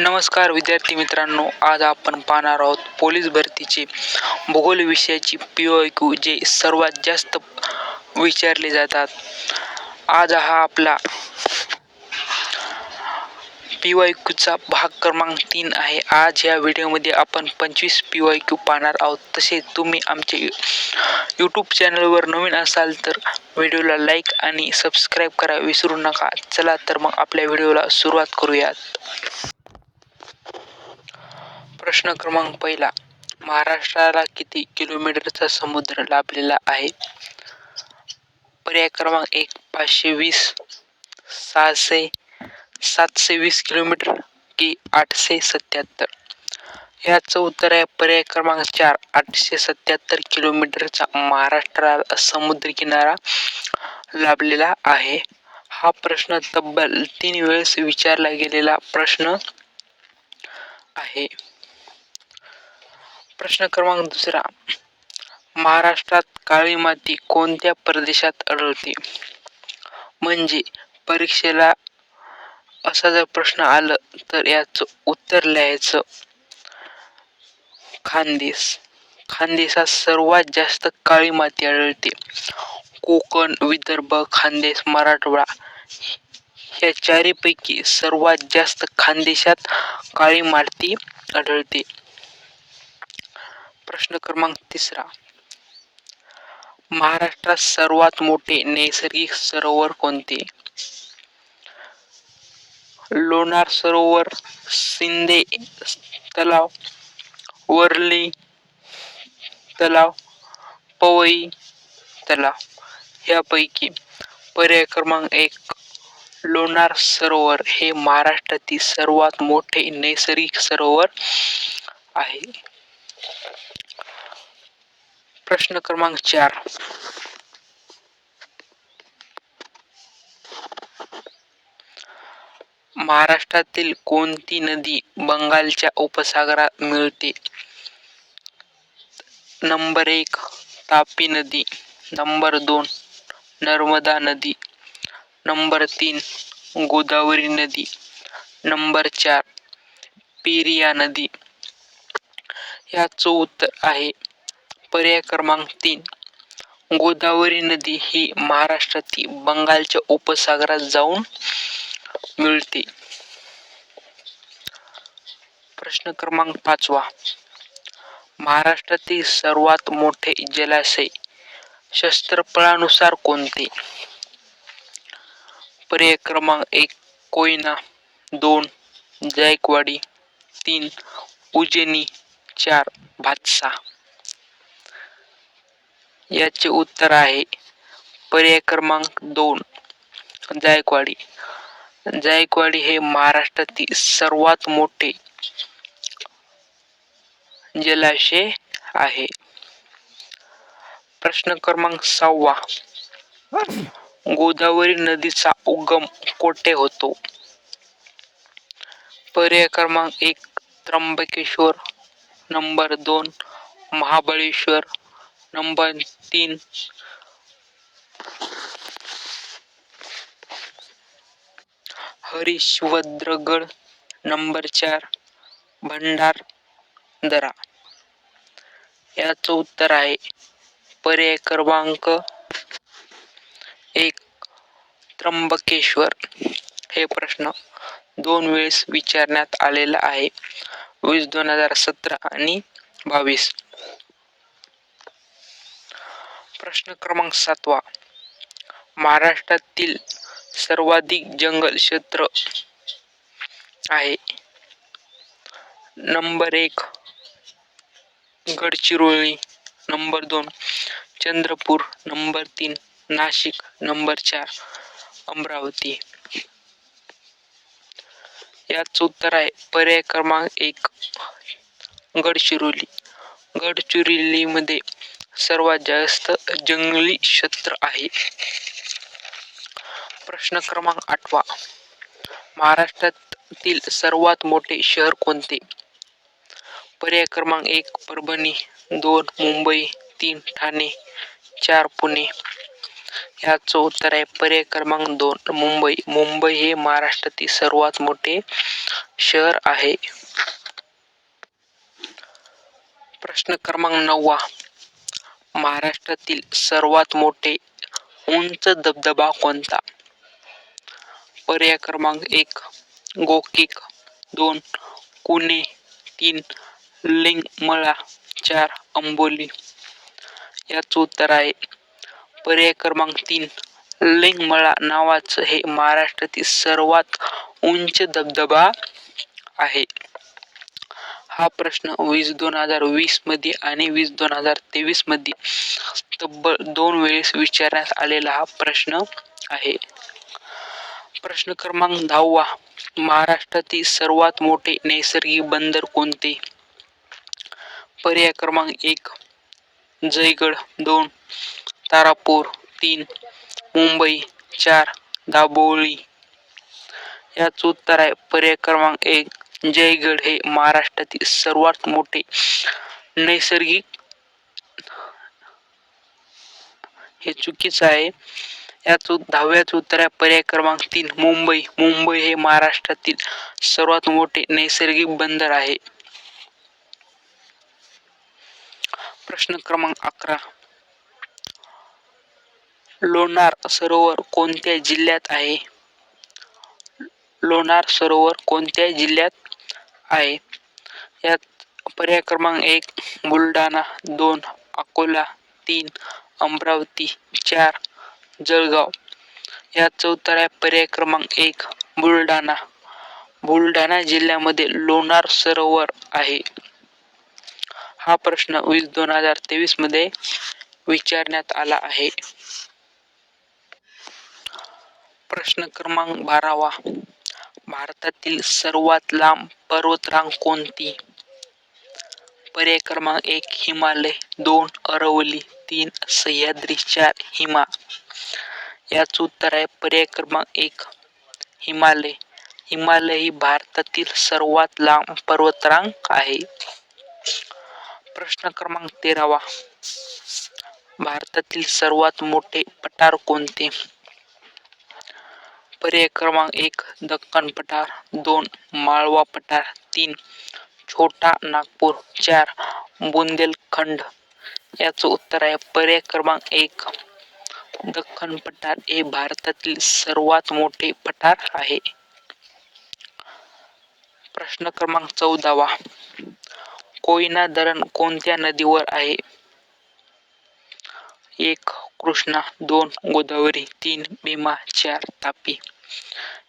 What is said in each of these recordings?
नमस्कार विद्यार्थी मित्रांनो आज आपण पाहणार आहोत पोलीस भरतीचे भूगोल विषयाची पी ओ क्यू जे सर्वात जास्त विचारले जातात. आज हा आपला पी वाय क्यूचा भाग क्रमांक तीन आहे. आज या व्हिडिओमध्ये आपण पंचवीस पी वाय क्यू पाहणार आहोत. तसेच तुम्ही आमचे यूट्यूब चॅनलवर नवीन असाल तर व्हिडिओला लाईक आणि सबस्क्राईब करा. विसरू नका. चला तर मग आपल्या व्हिडिओला सुरुवात करूयात. प्रश्न क्रमांक पहिला. महाराष्ट्राला किती किलोमीटरचा समुद्र लाभलेला आहे? पर्याय क्रमांक एक पाचशे वीस सहाशे सातशे वीस किलोमीटर की आठशे सत्याहत्तर? याचं उत्तर आहे पर्याय क्रमांक चार आठशे सत्याहत्तर किलोमीटरचा महाराष्ट्राला समुद्र किनारा लाभलेला आहे. हा प्रश्न तब्बल तीन वेळेस विचारला गेलेला प्रश्न आहे. प्रश्न क्रमांक दुसरा. महाराष्ट्रात काळी माती कोणत्या प्रदेशात आढळते? म्हणजे परीक्षेला असा जर प्रश्न आलं तर याचं उत्तर लिहायचं. खानदेश. खानदेशात सर्वात जास्त काळी माती आढळते. कोकण विदर्भ खानदेश मराठवाडा या चारीपैकी सर्वात जास्त खानदेशात काळी माती आढळते. प्रश्न क्रमांक तिसरा. महाराष्ट्रात सर्वात मोठे नैसर्गिक सरोवर कोणते? लोणार सरोवर शिंदे तलाव वरली तलाव पवई तलाव. यापैकी पर्याय क्रमांक एक लोणार सरोवर हे महाराष्ट्रातील सर्वात मोठे नैसर्गिक सरोवर आहे. प्रश्न क्रमांक चार. महाराष्ट्रातील कोणती नदी बंगालच्या उपसागरात मिळते? नंबर एक तापी नदी. नंबर दोन नर्मदा नदी. नंबर तीन गोदावरी नदी. नंबर चार पेरिया नदी. याचं उत्तर आहे. पर्याय क्रमांक तीन. गोदावरी नदी ही महाराष्ट्रातील बंगालच्या उपसागरात जाऊन मिळते. प्रश्न क्रमांक पाचवा. महाराष्ट्रातील सर्वात मोठे जलाशय शस्त्रफळानुसार कोणते? पर्याय क्रमांक एक कोयना. दोन जायकवाडी. तीन उजनी. चार भातसा याचे उत्तर आहे पर्याय क्रमांक दोन जायकवाडी. जायकवाडी हे महाराष्ट्रातील सर्वात मोठे जलाशय आहे. प्रश्न क्रमांक सहावा गोदावरी नदीचा उगम कोठे होतो? पर्याय क्रमांक एक त्र्यंबकेश्वर. नंबर दोन महाबळेश्वर. नंबर तीन हरिश्वद्रगड. नंबर चार भंडारदरा. याचं उत्तर आहे पर्याय क्रमांक एक त्र्यंबकेश्वर. हे प्रश्न दोन वेळेस विचारण्यात आलेला आहे. वीस दोन हजार सतरा आणि बावीस. प्रश्न क्रमांक सातवा. महाराष्ट्रातील सर्वाधिक जंगल क्षेत्र आहे. नंबर एक गडचिरोली नंबर दोन चंद्रपूर नंबर तीन नाशिक नंबर चार अमरावती. याच उत्तर आहे. पर्याय क्रमांक एक. गडचिरोली गडचिरोलीमध्ये सर्वात जास्त जंगली क्षेत्र आहे. प्रश्न क्रमांक आठवा. महाराष्ट्रातील सर्वात मोठे शहर कोणते? पर्याय क्रमांक एक परभणी दोन मुंबई तीन ठाणे चार पुणे. याचं उत्तर आहे पर्याय क्रमांक दोन मुंबई. मुंबई हे महाराष्ट्रातील सर्वात मोठे शहर आहे. प्रश्न क्रमांक नववा. महाराष्ट्रातील सर्वात मोठे उंच धबधबा कोणता? पर्याय क्रमांक एक गोकिक. दोन कुणे तीन लिंगमळा. चार अंबोली. याचं उत्तर आहे पर्याय क्रमांक तीन लिंगमळा नावाचं हे महाराष्ट्रातील सर्वात उंच धबधबा आहे. हा प्रश्न वीस दोन हजार वीसमध्ये आणि वीस दोन हजार तेवीसमध्ये तब्बल दोन वेळेस विचारण्यात आलेला हा प्रश्न आहे. प्रश्न क्रमांक दहावा महाराष्ट्रातील सर्वात मोठे नैसर्गिक बंदर कोणते? पर्याय क्रमांक एक जयगड दोन तारापूर तीन मुंबई चार दाबोळी याचं उत्तर आहे पर्याय क्रमांक एक जयगड हे महाराष्ट्रातील सर्वात मोठे नैसर्गिक हे चुकीचं आहे. याच दहाव्याचं उत्तर आहे पर्याय क्रमांक तीन मुंबई. मुंबई हे महाराष्ट्रातील सर्वात मोठे नैसर्गिक बंदर आहे. प्रश्न क्रमांक अकरा लोणार सरोवर कोणत्या जिल्ह्यात आहे? लोणार सरोवर कोणत्या जिल्ह्यात आहे? यात पर्याय क्रमांक एक बुलढाणा दोन अकोला तीन अमरावती चार जळगाव. या चौथा आहे पर्याय क्रमांक एक बुलढाणा. बुलढाणा जिल्ह्यामध्ये लोणार सरोवर आहे. हा प्रश्न वीस दोन हजार तेवीसमध्ये विचारण्यात आला आहे. प्रश्न क्रमांक बारावा. भारतातील सर्वात लांब पर्वतरांग कोणती? पर्याय क्रमांक एक हिमालय. दोन अरवली. तीन सह्याद्री. चार हिमा. याचं उत्तर आहे पर्याय क्रमांक एक हिमालय. हिमालय ही भारतातील सर्वात लांब पर्वतरांग आहे. प्रश्न क्रमांक तेरावा. भारतातील सर्वात मोठे पठार कोणते? पर्याय क्रमांक एक दक्कन पठार. दोन माळवा पठार. तीन छोटा नागपूर. चार बुंदेलखंड. याचं उत्तर आहे पर्याय क्रमांक एक. दख्खन पठार हे भारतातील सर्वात मोठे पठार आहे. प्रश्न क्रमांक चौदावा. कोयना धरण कोणत्या नदीवर आहे? एक कृष्णा दोन गोदावरी तीन भीमा चार तापी.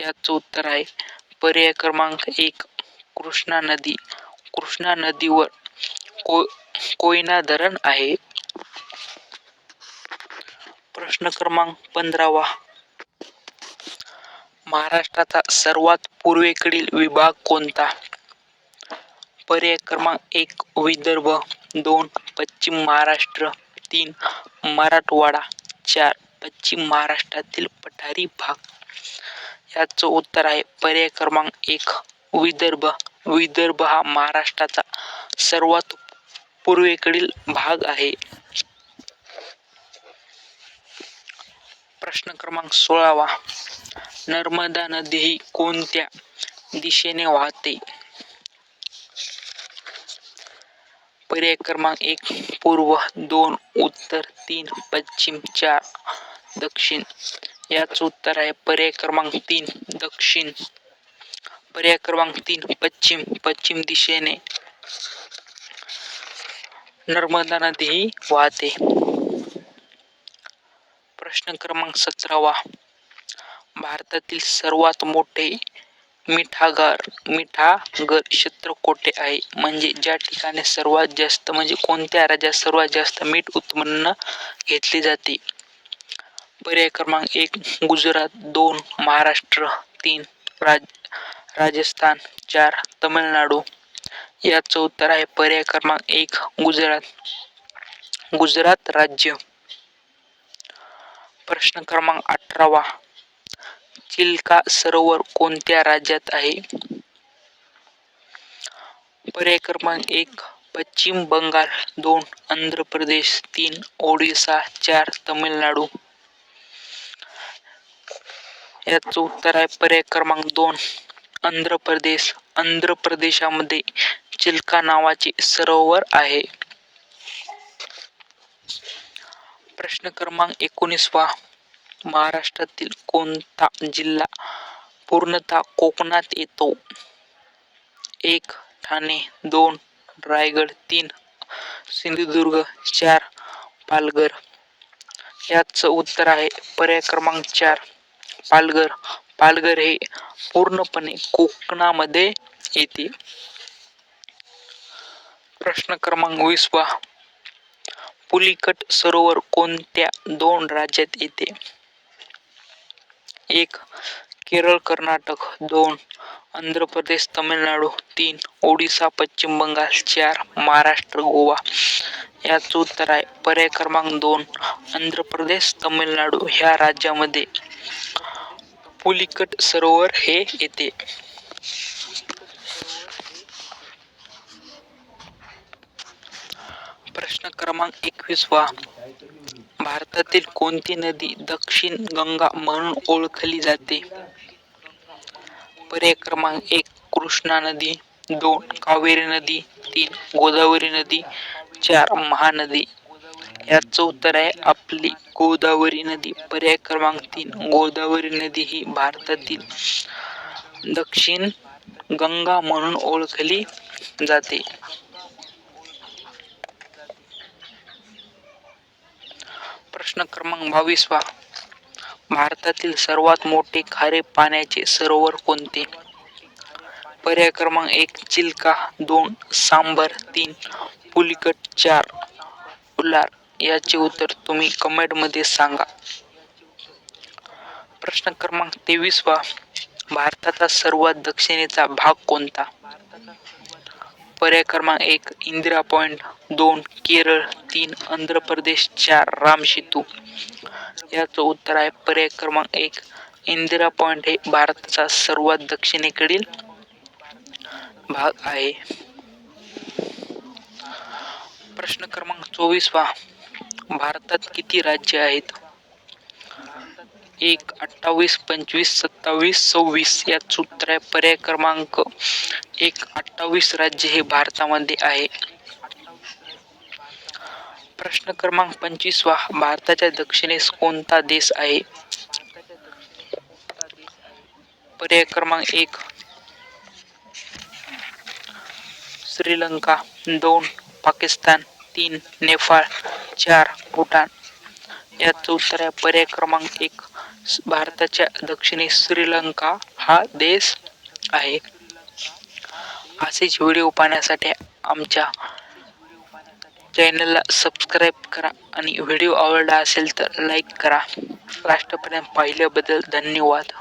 याचं उत्तर आहे पर्याय क्रमांक एक कृष्णा नदी. कृष्णा नदीवर को कोयना धरण आहे. प्रश्न क्रमांक पंधरावा. महाराष्ट्राचा सर्वात पूर्वेकडील विभाग कोणता? पर्याय क्रमांक एक विदर्भ. दोन पश्चिम महाराष्ट्र. तीन मराठवाडा चार पश्चिम महाराष्ट्रातील पठारी भाग. याचं उत्तर आहे पर्याय क्रमांक एक विदर्भ. विदर्भ हा महाराष्ट्राचा सर्वात पूर्वेकडील भाग आहे. प्रश्न क्रमांक सोळावा. नर्मदा नदी ही कोणत्या दिशेने वाहते? पर्याय क्रमांक एक पूर्व दोन उत्तर तीन पश्चिम चार दक्षिण. याच उत्तर आहे पर्याय क्रमांक तीन दक्षिण. पर्याय क्रमांक तीन पश्चिम. पश्चिम दिशेने नर्मदा नदी ही वाहते. प्रश्न क्रमांक सतरावा. भारतातील सर्वात मोठे मिठागर मिठागर क्षेत्र कोठे आहे? म्हणजे ज्या ठिकाणी सर्वात जास्त म्हणजे कोणत्या राज्यात सर्वात जास्त मीठ उत्पन्न घेतले जाते? पर्याय क्रमांक एक गुजरात. दोन महाराष्ट्र. तीन राज राजस्थान. चार तमिळनाडू. याचं उत्तर आहे पर्याय क्रमांक एक गुजरात. गुजरात राज्य. प्रश्न क्रमांक अठरावा. चिल्का सरोवर कोणत्या राज्यात आहे? पर्याय क्रमांक एक पश्चिम बंगाल दोन आंध्र प्रदेश तीन ओडिसा चार तमिळनाडू. याचं उत्तर आहे पर्याय क्रमांक दोन आंध्र प्रदेश. आंध्र प्रदेशामध्ये चिल्का नावाचे सरोवर आहे. प्रश्न क्रमांक एकोणीसवा महाराष्ट्रातील कोणता जिल्हा पूर्णतः कोकणात येतो? एक ठाणे. दोन रायगड. तीन सिंधुदुर्ग. चार पालघर. याचं उत्तर आहे पर्याय क्रमांक चार पालघर. पालघर हे पूर्णपणे कोकणामध्ये येते. प्रश्न क्रमांक वीसवा पुलिकट सरोवर कोणत्या दोन राज्यात येते? एक केरळ कर्नाटक दोन आंध्र प्रदेश तमिळनाडू तीन ओडिसा पश्चिम बंगाल चार महाराष्ट्र गोवा. याचं उत्तर आहे पर्याय क्रमांक दोन आंध्र प्रदेश तमिळनाडू ह्या राज्यामध्ये पुलिकट सरोवर हे येते. प्रश्न क्रमांक एकवीसवा भारतातील कोणती नदी दक्षिण गंगा म्हणून ओळखली जाते? पर्याय क्रमांक एक कृष्णा नदी. दोन कावेरी नदी. तीन गोदावरी नदी. चार महानदी. याचं उत्तर आहे आपली गोदावरी नदी. पर्याय क्रमांक तीन गोदावरी नदी ही भारतातील दक्षिण गंगा म्हणून ओळखली जाते. प्रश्न क्रमांक बावीसवा भारतातील सर्वात मोठे खारे पाण्याचे सरोवर कोणते? पर्याय क्रमांक एक चिल्का दोन सांबर तीन पुलिकट चार. उलार याचे उत्तर तुम्ही कमेंटमध्ये सांगा. प्रश्न क्रमांक तेवीसवा भारताचा सर्वात दक्षिणेचा भाग कोणता? पर्याय क्रमांक एक इंदिरा पॉईंट दोन केरळ तीन आंध्र प्रदेश चार राम सेतू. याचं उत्तर आहे पर्याय क्रमांक एक इंदिरा पॉईंट हे भारताचा सर्वात दक्षिणेकडील भाग आहे. प्रश्न क्रमांक चोवीसवा भारतात किती राज्य आहेत? एक, अठ्ठावीस, पंचवीस, सत्तावीस, सव्वीस याच उत्तर आहे पर्याय क्रमांक एक, अठ्ठावीस राज्य हे भारतामध्ये आहे. प्रश्न क्रमांक पंचवीसवा भारताच्या दक्षिणेस कोणता देश आहे? पर्याय क्रमांक एक, श्रीलंका, दोन, पाकिस्तान, तीन, नेपाळ, चार, भूटान. याचं उत्तर आहे पर्याय क्रमांक एक भारताच्या दक्षिणेस श्रीलंका हा देश आहे. असेच व्हिडिओ पाहण्यासाठी आमच्या चॅनलला सबस्क्राईब करा आणि व्हिडिओ आवडला असेल तर लाईक करा. लास्टपर्यंत पाहिल्याबद्दल धन्यवाद.